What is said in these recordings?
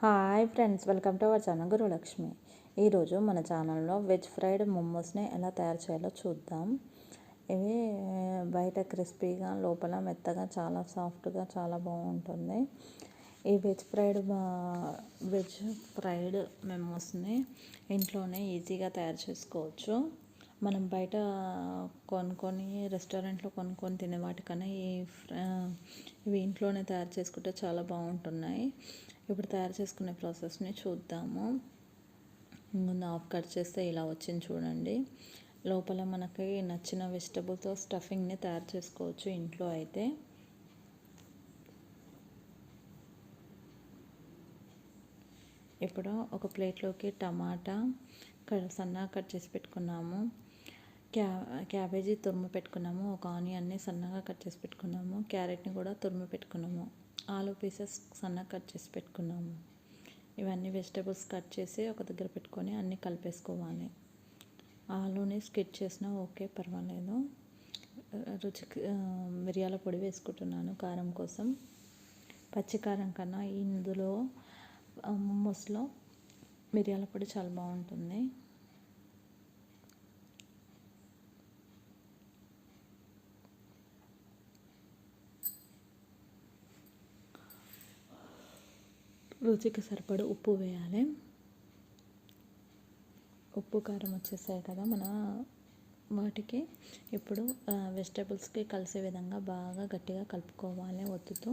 Hi friends welcome to our channel Gurulakshmi. ఈరోజు మన ఛానల్లో వెజ్ ఫ్రైడ్ మోమోస్ని ఎలా తయారు చేయాలో చూద్దాం. ఇవి బయట క్రిస్పీగా లోపల మెత్తగా చాలా సాఫ్ట్గా చాలా బాగుంటుంది. ఈ వెజ్ ఫ్రైడ్ వెజ్ ఫ్రైడ్ మెమోస్ని ఇంట్లోనే ఈజీగా తయారు చేసుకోవచ్చు. మనం బయట కొనుక్కొని రెస్టారెంట్లో కొనుక్కొని తినే వాటికన్నా ఈ ఇవి ఇంట్లోనే తయారు చేసుకుంటే చాలా బాగుంటున్నాయి. ఇప్పుడు తయారు చేసుకునే ప్రాసెస్ని చూద్దాము. ముందు ఆఫ్ కట్ చేస్తే ఇలా వచ్చింది చూడండి. లోపల మనకి నచ్చిన వెజిటబుల్తో స్టఫింగ్ని తయారు చేసుకోవచ్చు ఇంట్లో అయితే. ఇప్పుడు ఒక ప్లేట్లోకి టమాటా సన్నగా కట్ చేసి పెట్టుకున్నాము. క్యా క్యాబేజీ తురుము పెట్టుకున్నాము. ఒక ఆనియన్ని సన్నగా కట్ చేసి పెట్టుకున్నాము. క్యారెట్ని కూడా తురుము పెట్టుకున్నాము. ఆలు పీసెస్ సన్నగా కట్ చేసి పెట్టుకున్నాము. ఇవన్నీ వెజిటేబుల్స్ కట్ చేసి ఒక దగ్గర పెట్టుకొని అన్నీ కలిపేసుకోవాలి. ఆలూని స్కిట్ చేసినా ఓకే పర్వాలేదు. రుచికి మిరియాల పొడి వేసుకుంటున్నాను కారం కోసం. పచ్చికారం కన్నా ఇందులో మోమోస్లో మిరియాల పొడి చాలా బాగుంటుంది. రుచికి సరిపడ ఉప్పు వేయాలి. ఉప్పు కారం వచ్చేసాయి కదా మన వాటికి. ఇప్పుడు వెజిటేబుల్స్కి కలిసే విధంగా బాగా గట్టిగా కలుపుకోవాలి ఒత్తుతూ.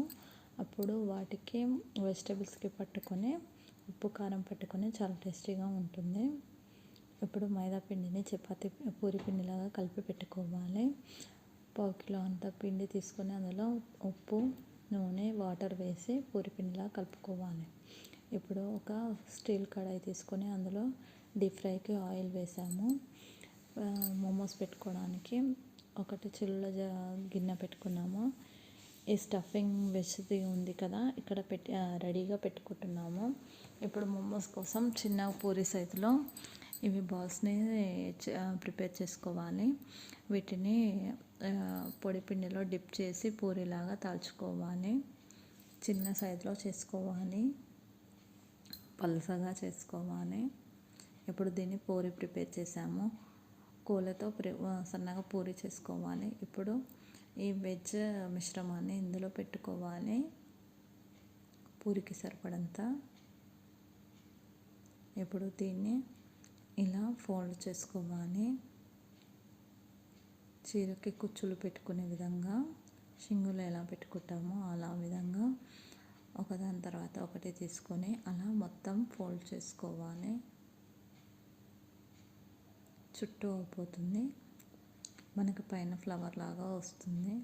అప్పుడు వాటికి వెజిటేబుల్స్కి పట్టుకొని ఉప్పు కారం పట్టుకొని చాలా టేస్టీగా ఉంటుంది. ఇప్పుడు మైదా పిండిని చపాతి పూరి పిండిలాగా కలిపి పెట్టుకోవాలి. పావు కిలో అంత పిండి తీసుకొని అందులో ఉప్పు నూనె వాటర్ వేసి పూరి పిండిలా కలుపుకోవాలి. ఇప్పుడు ఒక స్టీల్ కడాయి తీసుకొని అందులో డీప్ ఫ్రైకి ఆయిల్ వేసాము. మోమోస్ పెట్టుకోవడానికి ఒకటి చిల్లుల గిన్నె పెట్టుకున్నాము. ఈ స్టఫింగ్ వెజ్ది ఉంది కదా ఇక్కడ పెట్టి రెడీగా పెట్టుకుంటున్నాము. ఇప్పుడు మోమోస్ కోసం చిన్న పూరి సైజులో ఇవి బాల్స్ని ప్రిపేర్ చేసుకోవాలి. వీటిని పొడి పిండిలో డిప్ చేసి పూరిలాగా తాల్చుకోవాలి. చిన్న సైజులో చేసుకోవాలి. పలసగా చేసుకోవాలి. ఇప్పుడు దీన్ని పూరి ప్రిపేర్ చేసాము. కూలతో సన్నగా పూరి చేసుకోవాలి. ఇప్పుడు ఈ వెజ్ మిశ్రమాన్ని ఇందులో పెట్టుకోవాలి. పూరికి సరిపడంత. ఇప్పుడు దీన్ని ఇలా ఫోల్డ్ చేసుకోవాలి. చీరకి కుచ్చులు పెట్టుకునే విధంగా షింగులు ఎలా పెట్టుకుంటామో అలా విధంగా ఒకదాని తర్వాత ఒకటి తీసుకొని అలా మొత్తం ఫోల్డ్ చేసుకోవాలి. చుట్టూ అయిపోతుంది. మనకి పైన ఫ్లవర్ లాగా వస్తుంది.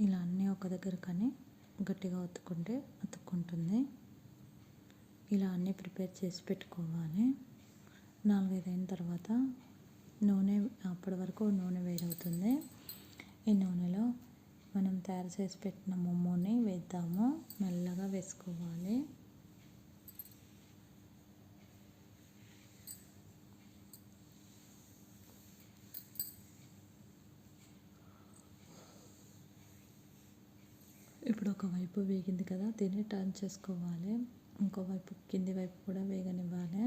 ఇలా అన్నీ ఒక దగ్గర కానీ గట్టిగా ఒత్తుకుంటే ఉతుక్కుంటుంది ఇలా అన్నీ ప్రిపేర్ చేసి పెట్టుకోవాలి. నాలుగైదు అయిన తర్వాత నూనె అప్పటి వరకు నూనె వేడవుతుంది. ఈ నూనెలో మనం తయారు చేసి పెట్టిన మొమ్మోని వేద్దాము. మెల్లగా వేసుకోవాలి. ఇప్పుడు ఒకవైపు వేగింది కదా దీన్ని టర్న్ చేసుకోవాలి. ఇంకోవైపు కింది వైపు కూడా వేగనివ్వాలి.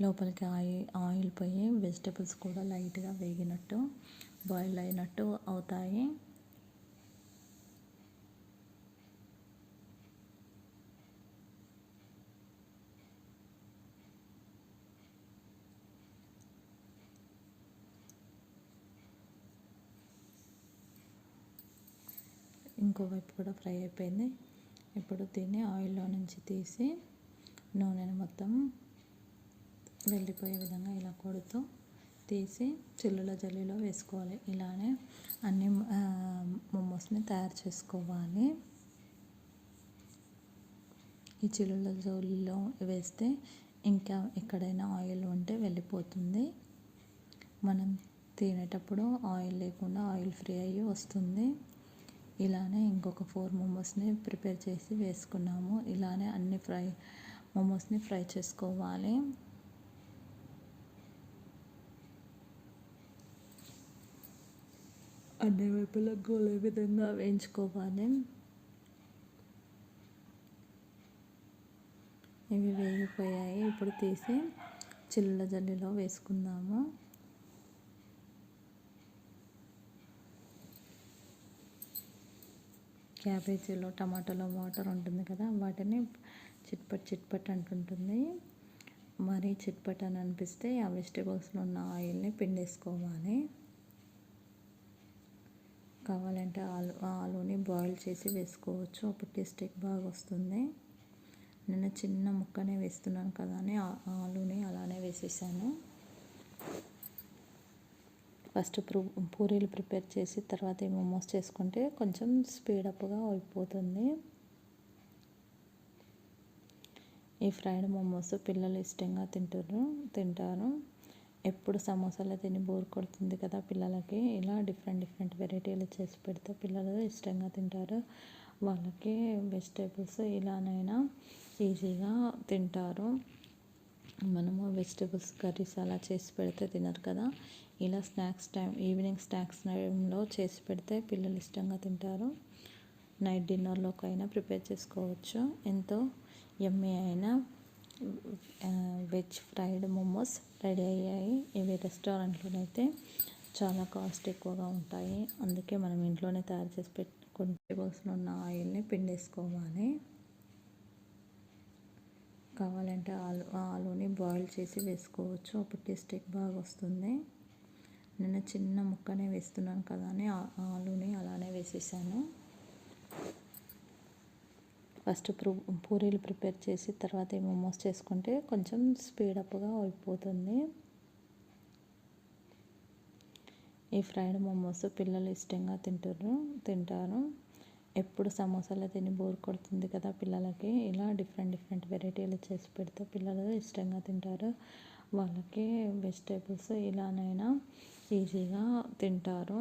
లోపలికి ఆయిల్ ఆయిల్ పోయి వెజిటేబుల్స్ కూడా లైట్గా వేగినట్టు బాయిల్ అయినట్టు అవుతాయి. ఇంకోవైపు కూడా ఫ్రై అయిపోయింది. ఇప్పుడు దీన్ని ఆయిల్లో నుంచి తీసి నూనెను మొత్తం వెళ్ళిపోయే విధంగా ఇలా కొడుతూ తీసి చిల్లుల జల్లీలో వేసుకోవాలి. ఇలానే అన్ని మోమోస్ని తయారు చేసుకోవాలి. ఈ చిల్లుల జల్లీలో వేస్తే ఇంకా ఎక్కడైనా ఆయిల్ ఉంటే వెళ్ళిపోతుంది. మనం తినేటప్పుడు ఆయిల్ లేకుండా ఆయిల్ ఫ్రీ అయ్యి వస్తుంది. ఇలానే ఇంకొక ఫోర్ మోమోస్ని ప్రిపేర్ చేసి వేసుకున్నాము. ఇలానే అన్ని ఫ్రై మోమోస్ని ఫ్రై చేసుకోవాలి. అన్ని వైపులా గోలే విధంగా వేయించుకోవాలి. ఇవి వేగిపోయాయి. ఇప్పుడు తీసి చిల్ల జల్లిలో వేసుకుందాము. క్యాబేజీలో టమాటాలో వాటర్ ఉంటుంది కదా వాటిని చిట్పట్ చిట్పట్ అంటుంటుంది. మరీ చిట్పట్ అని అనిపిస్తే ఆ వెజిటేబుల్స్లో ఉన్న ఆయిల్ని పిండేసుకోవాలి. కావాలంటే ఆలు ఆలుని బాయిల్ చేసి వేసుకోవచ్చు. అప్పుడు టేస్ట్ బాగా వస్తుంది. నేను చిన్న ముక్కనే వేస్తున్నాను కదా అని ఆలుని అలానే వేసేసాను. ఫస్ట్ పూరీలు ప్రిపేర్ చేసి తర్వాత ఈ మోమోస్ చేసుకుంటే కొంచెం స్పీడప్గా అయిపోతుంది. ఈ ఫ్రైడ్ మోమోస్ పిల్లలు ఇష్టంగా తింటారు తింటారు. ఎప్పుడు సమోసాలు తిని బోర్ కొడుతుంది కదా పిల్లలకి. ఇలా డిఫరెంట్ డిఫరెంట్ వెరైటీలు చేసి పెడితే పిల్లలు ఇష్టంగా తింటారు. వాళ్ళకి వెజిటేబుల్స్ ఇలానైనా ఈజీగా తింటారు. మనము వెజిటేబుల్స్ కర్రీస్ అలా చేసి పెడితే తినరు కదా. ఇలా స్నాక్స్ టైం ఈవినింగ్ స్నాక్స్ టైంలో చేసి పెడితే పిల్లలు ఇష్టంగా తింటారు. నైట్ డిన్నర్లోకైనా ప్రిపేర్ చేసుకోవచ్చు. ఎంతో ఎమ్మీ అయిన వెజ్ ఫ్రైడ్ మోమోస్ రెడీ అయ్యాయి. ఇవి రెస్టారెంట్లోనైతే చాలా కాస్ట్ ఎక్కువగా ఉంటాయి. అందుకే మనం ఇంట్లోనే తయారు చేసి పెట్టుకుంటే టేబుల్స్లో ఉన్న ఆయిల్ని పిండేసుకోవాలి. కావాలంటే ఆలు ఆలుని బాయిల్ చేసి వేసుకోవచ్చు. అప్పుడు టేస్ట్ బాగా వస్తుంది నేను చిన్న ముక్కనే వేస్తున్నాను కదా అని ఆలుని అలానే వేసేసాను. ఫస్ట్ పూరీలు ప్రిపేర్ చేసి తర్వాత ఈ మోమోస్ చేసుకుంటే కొంచెం స్పీడప్గా అయిపోతుంది. ఈ ఫ్రైడ్ మోమోస్ పిల్లలు ఇష్టంగా తింటారు తింటారు. ఎప్పుడు సమోసాలు తిని బోర్ కొడుతుంది కదా పిల్లలకి. ఇలా డిఫరెంట్ డిఫరెంట్ వెరైటీలు చేసి పెడితే పిల్లలు ఇష్టంగా తింటారు. వాళ్ళకి వెజిటేబుల్స్ ఇలానైనా ఈజీగా తింటారు.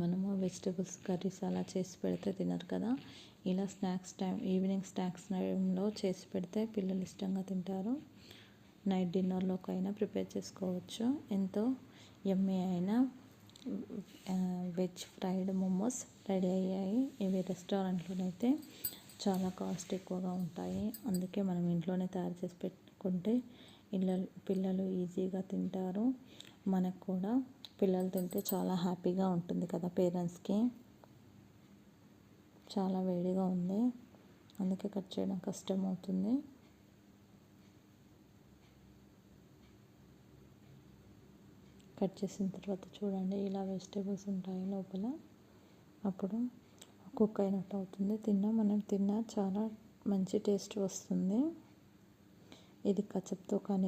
మనము వెజిటేబుల్స్ కర్రీస్ అలా చేసి పెడితే తినరు కదా. ఇలా స్నాక్స్ టైం ఈవినింగ్ స్నాక్స్ టైంలో చేసి పెడితే పిల్లలు ఇష్టంగా తింటారు. నైట్ డిన్నర్లోకైనా ప్రిపేర్ చేసుకోవచ్చు. ఎంతో ఎమ్మీ అయిన వెజ్ ఫ్రైడ్ మోమోస్ రెడీ అయ్యాయి. ఇవి రెస్టారెంట్లోనైతే చాలా కాస్ట్ ఎక్కువగా ఉంటాయి. అందుకే మనం ఇంట్లోనే తయారు చేసి పెట్టుకుంటే ఇళ్ళ పిల్లలు ఈజీగా తింటారు. మనకు కూడా పిల్లలు తింటే చాలా హ్యాపీగా ఉంటుంది కదా పేరెంట్స్కి. చాలా వేడిగా ఉంది. అందుకే కట్ చేయడం కష్టం అవుతుంది కట్ చేసిన తర్వాత చూడండి ఇలా వెజిటేబుల్స్ ఉంటాయి లోపల. అప్పుడు కుక్ అయినట్టు అవుతుంది. తిన్నా మనం తిన్నా చాలా మంచి టేస్ట్ వస్తుంది. ఇది కచప్తో కానీ